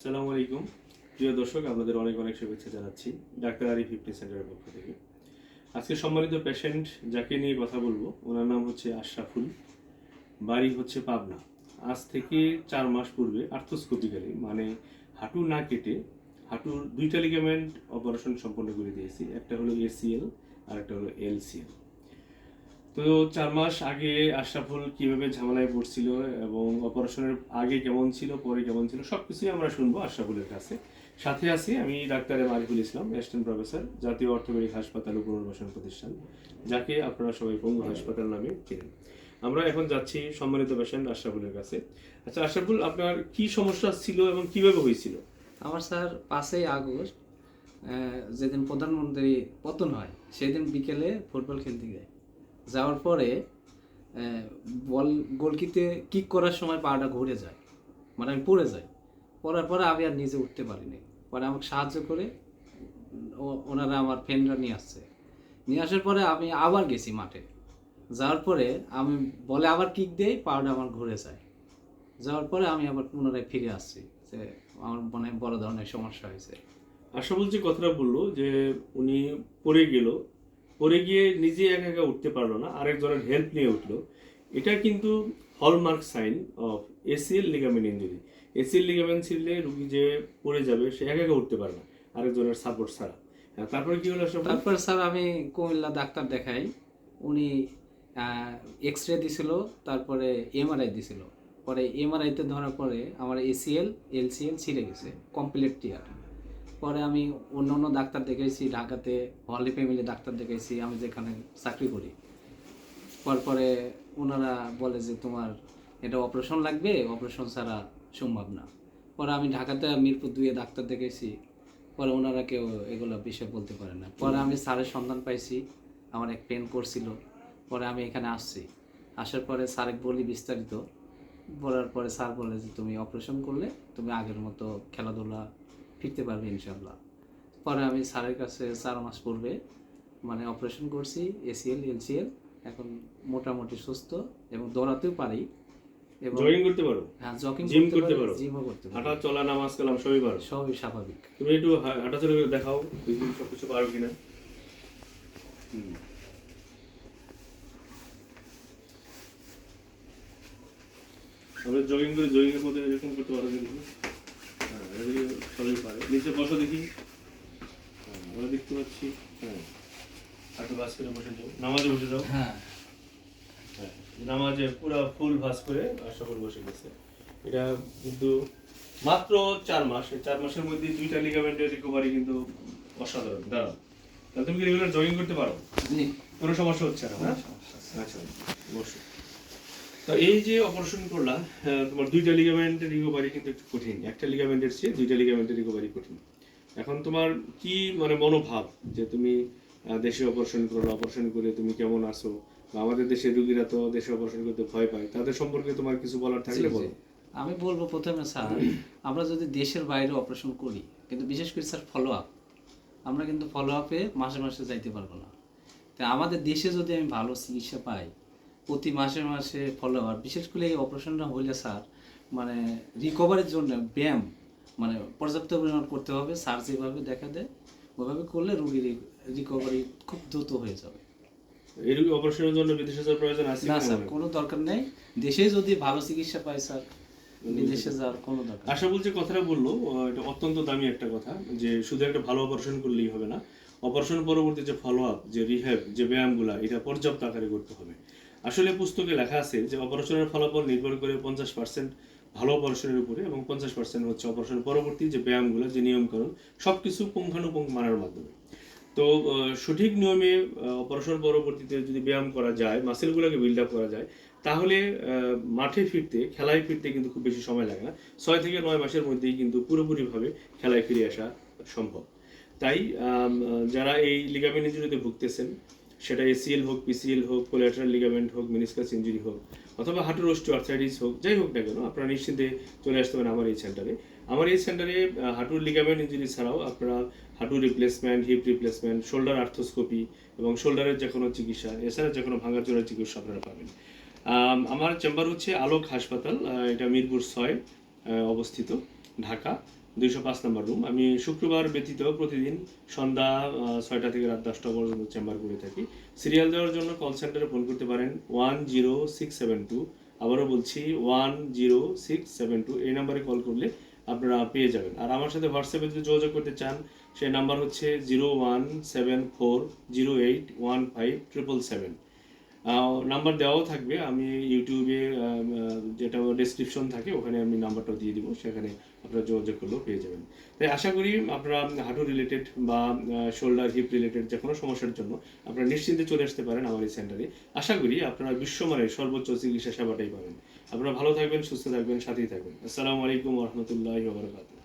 আসসালামু আলাইকুম। প্রিয় দর্শক, আপনাদের অনেক অনেক শুভেচ্ছা জানাচ্ছি ডাক্তার আরিফ ফিফটি সেন্টারের পক্ষ থেকে। আজকে সম্মানিত পেশেন্ট যাকে নিয়ে কথা বলব, ওনার নাম হচ্ছে আশরাফুল, বাড়ি হচ্ছে পাবনা। আজ থেকে চার মাস পূর্বে আর্থোস্কোপিক্যালি মানে হাঁটু না কেটে হাঁটুর দুইটা লিগামেন্ট অপারেশন সম্পন্ন করে দিয়েছি। একটা হলো এসিএল আর একটা হলো এলসিএল তো চার মাস আগে আশরাফুল কীভাবে ঝামেলায় পড়ছিল এবং অপারেশনের আগে কেমন ছিল, পরে কেমন ছিল সব কিছুই আমরা শুনব আশরাফুলের কাছে। সাথে আছি আমি doctor M Ariful Islam, assistant professor, জাতীয় অর্থোপেডিক হাসপাতাল ও পুনর্বাসন প্রতিষ্ঠান, যাকে আপনারা সবাই পঙ্গু হাসপাতাল নামে চেনেন। আমরা এখন যাচ্ছি সম্মানিত পেশেন্ট আশরাফুলের কাছে। আচ্ছা আশরাফুল, আপনার কি সমস্যা ছিল এবং কীভাবে হয়েছিল? আমার স্যার পাঁচই আগস্ট যেদিন প্রধানমন্ত্রী পতন হয়, সেদিন বিকেলে ফুটবল খেলতে যায় যাওয়ার পরে বল, গোলকিতে কিক করার সময় পাটা ঘুরে যায়। মানে আমি পড়ে যাই। পড়ার পরে আমি আর নিজে উঠতে পারিনি। পরে আমাকে সাহায্য করে ওনারা আমার ফ্রেন্ডরা নিয়ে আসছে। নিয়ে আসার পরে আমি আবার গেছি মাঠে। যাওয়ার পরে আমি বলে আবার কিক দেই পাটা আমার ঘুরে যায়। যাওয়ার পরে আমি আবার পুনরায় ফিরে আসছি যে আমার মনে বড় ধরনের সমস্যা হয়েছে। আশরাফুল যে কথাটা বলল যে উনি পড়ে গেল পড়ে গিয়ে নিজে একা একা উঠতে পারল না আরেকজনের হেল্প নিয়ে উঠল। এটা কিন্তু hallmark sign of ACL ligament injury ACL ligament ছিললে রুগী যে পড়ে যাবে সে একা একা উঠতে পারবে না আরেকজনের সাপোর্ট ছাড়া। হ্যাঁ, তারপরে কি হলো তারপর স্যার আমি কুমিল্লা ডাক্তার দেখাই। উনি এক্স রে দিছিল তারপরে এমআরআই দিছিল। পরে এমআরআইতে ধরার পরে আমার এসিএল এলসিএল ছিঁড়ে গেছে কমপ্লিট টিয়ার পরে আমি অন্য অন্য ডাক্তার দেখেছি ঢাকাতে হলি ফ্যামিলি ডাক্তার দেখাইছি, আমি যেখানে চাকরি করি। পরপরে ওনারা বলে যে তোমার এটা অপারেশন লাগবে, অপারেশন ছাড়া সম্ভব না। পরে আমি ঢাকাতে মিরপুর দুয়ে ডাক্তার দেখেছি পরে ওনারা কেউ এগুলো বিষয়ে বলতে পারে না। পরে আমি স্যারের সন্ধান পাইছি, আমার এক পেন করছিল, পরে আমি এখানে আসছি। আসার পরে স্যারে বলি বিস্তারিত, বলার পরে স্যার বলে যে তুমি অপারেশন করলে, তুমি আগের মতো খেলাধুলা ফিরতে পারবে ইনশাল্লাহ পরে আমি স্যারের কাছে চার মাস পূর্বে মানে অপারেশন করছি এসিএল এলসিএল এখন মোটামুটি সুস্থ এবং দৌড়াতেও পারি। এবং জগিং করতে পারো? হ্যাঁ জকিং Gym করতে পারো? জিমও করতে পারি। হাঁটা চলা নামাজ কালাম সবই পারো? সবই স্বাভাবিক। তুমি একটু হা- হাঁটাচলা করে দেখাও দেখি সবকিছু পারো কিনা। আমরা জগিং করে জগিং এর মধ্যে এরকম করতে পারো হ্যাঁ এগুলি সবই পারে। নিচে বসো দেখি। হ্যাঁ, আমরা দেখতে পাচ্ছি। হ্যাঁ। ভাস করে বসে যাও। নামাজে বসে যাও। হ্যাঁ। হ্যাঁ, নামাজে পুরো ফুল ভাস করে বসে গেছে। এটা কিন্তু মাত্র চার মাস। চার মাসের মধ্যে দুইটা লিগামেন্টের রিকভারি কিন্তু অসাধারণ। দাঁড়াও। তাহলে তুমি কি রেগুলার জগিং করতে পারো? কোনো সমস্যা হচ্ছে না না। আচ্ছা। অবশ্যই তো এই যে অপারেশন করলা তোমার দুইটা লিগামেন্টের রিকভারি কিন্তু একটু কঠিন। একটা লিগামেন্টের চেয়ে দুইটা লিগামেন্টের রিকভারি কঠিন। এখন তোমার কি মানে মনোভাব যে তুমি দেশে অপারেশন করল অপারেশন করে তুমি কেমন আছো? বা আমাদের দেশের রুগীরা তো দেশে অপারেশন করতে ভয় পায় তাদের সম্পর্কে তোমার কিছু বলার থাকলে বলো। আমি বলব প্রথমে স্যার আমরা যদি দেশের বাইরে অপারেশন করি কিন্তু বিশেষ করে স্যার ফলো আপ আমরা কিন্তু ফলো আপে মাসে মাসে যাইতে পারব না। তো আমাদের দেশে যদি আমি ভালো চিকিৎসা পাই প্রতি মাসে মাসে ফলো আপ বিশেষ করে এই অপারেশনটা হলে স্যার মানে রিকভারির জন্য ব্যায়াম মানে পর্যাপ্ত পরিমাণ করতে হবে স্যার যেভাবে দেখা দেয় ওইভাবে করলে রুগীর রিকভারি খুব দ্রুত হয়ে যাবে। এই রুগী অপারেশনের জন্য বিদেশে যাওয়ার প্রয়োজন আছে না স্যার কোনো দরকার নেই। দেশে যদি ভালো চিকিৎসা পাই স্যার বিদেশে যাওয়ার কোনো দরকার আশা বলছে কথাটা বলল এটা অত্যন্ত দামি একটা কথা যে শুধু একটা ভালো অপারেশন করলেই হবে না অপারেশন পরবর্তী যে ফলো আপ যে রিহ্যাব যে ব্যায়ামগুলা এটা পর্যাপ্ত আকারে করতে হবে। আসলে পুস্তকে লেখা আছে যে অপারেশনের ফলাফল নির্ভর করে পঞ্চাশ পার্সেন্ট ভালো অপারেশনের উপরে এবং পঞ্চাশ পার্সেন্ট হচ্ছে অপারেশন পরবর্তী যে ব্যায়ামগুলো, যে নিয়মকানুন, সবকিছু পুঙ্খানুপুঙ্খ মানার মাধ্যমে। তো সঠিক নিয়মে অপারেশন পরবর্তীতে যদি ব্যায়াম করা যায়, মাসেলগুলোকে বিল্ড আপ করা যায়, তাহলে মাঠে ফিরতে, খেলায় ফিরতে কিন্তু খুব বেশি সময় লাগে না। ছয় থেকে নয় মাসের মধ্যেই কিন্তু পুরোপুরিভাবে খেলায় ফিরে আসা সম্ভব। তাই যারা এই লিগামেন্ট ইঞ্জুরিতে ভুগতেছেন সেটা এসিএল হোক পিসিএল হোক কোলাটারাল লিগামেন্ট হোক মিনিসকাস ইঞ্জুরি হোক, অথবা হাঁটুর অস্টিওআর্থাইটিস হোক, যাই হোক না কেন, আপনারা নিশ্চিন্তে চলে আসতে পারেন আমার এই সেন্টারে আমার এই সেন্টারে হাঁটুর লিগামেন্ট ইঞ্জুরি ছাড়াও আপনারা হাঁটুর replacement hip replacement shoulder arthroscopy এবং শোল্ডারের যে কোনো চিকিৎসা, এছাড়া যে কোনো ভাঙাচোরার চিকিৎসা আপনারা পাবেন। আমার চেম্বার হচ্ছে আলোক হাসপাতাল এটা মিরপুর ছয় অবস্থিত, ঢাকা। দুইশো পাঁচ নম্বর রুম আমি শুক্রবার ব্যতীত প্রতিদিন সন্ধ্যা ছয়টা থেকে রাত দশটা পর্যন্ত চেম্বার করে থাকি। সিরিয়াল দেওয়ার জন্য কল সেন্টারে ফোন করতে পারেন one zero six seven two আবারও বলছি one zero six seven two এই নাম্বারে কল করলে আপনারা পেয়ে যাবেন। আর আমার সাথে হোয়াটসঅ্যাপে যদি যোগাযোগ করতে চান, সেই নাম্বার হচ্ছে zero one seven four zero eight one five triple seven number দেওয়াও থাকবে। আমি ইউটিউবে যেটা ডেসক্রিপশন থাকে, ওখানে আমি নাম্বারটাও দিয়ে দিব। সেখানে আপনারা যোগাযোগ করলেও পেয়ে যাবেন। তাই আশা করি আপনারা হাঁটু রিলেটেড বা শোল্ডার হিপ রিলেটেড যে কোনো সমস্যার জন্য আপনারা নিশ্চিন্তে চলে আসতে পারেন আমার এই সেন্টারে আশা করি আপনারা বিশ্বমানের সর্বোচ্চ চিকিৎসা সেবাটাই পাবেন। আপনারা ভালো থাকবেন, সুস্থ থাকবেন, সাথেই থাকবেন। আসসালামু আলাইকুম রহমতুল্লাহ বারকাত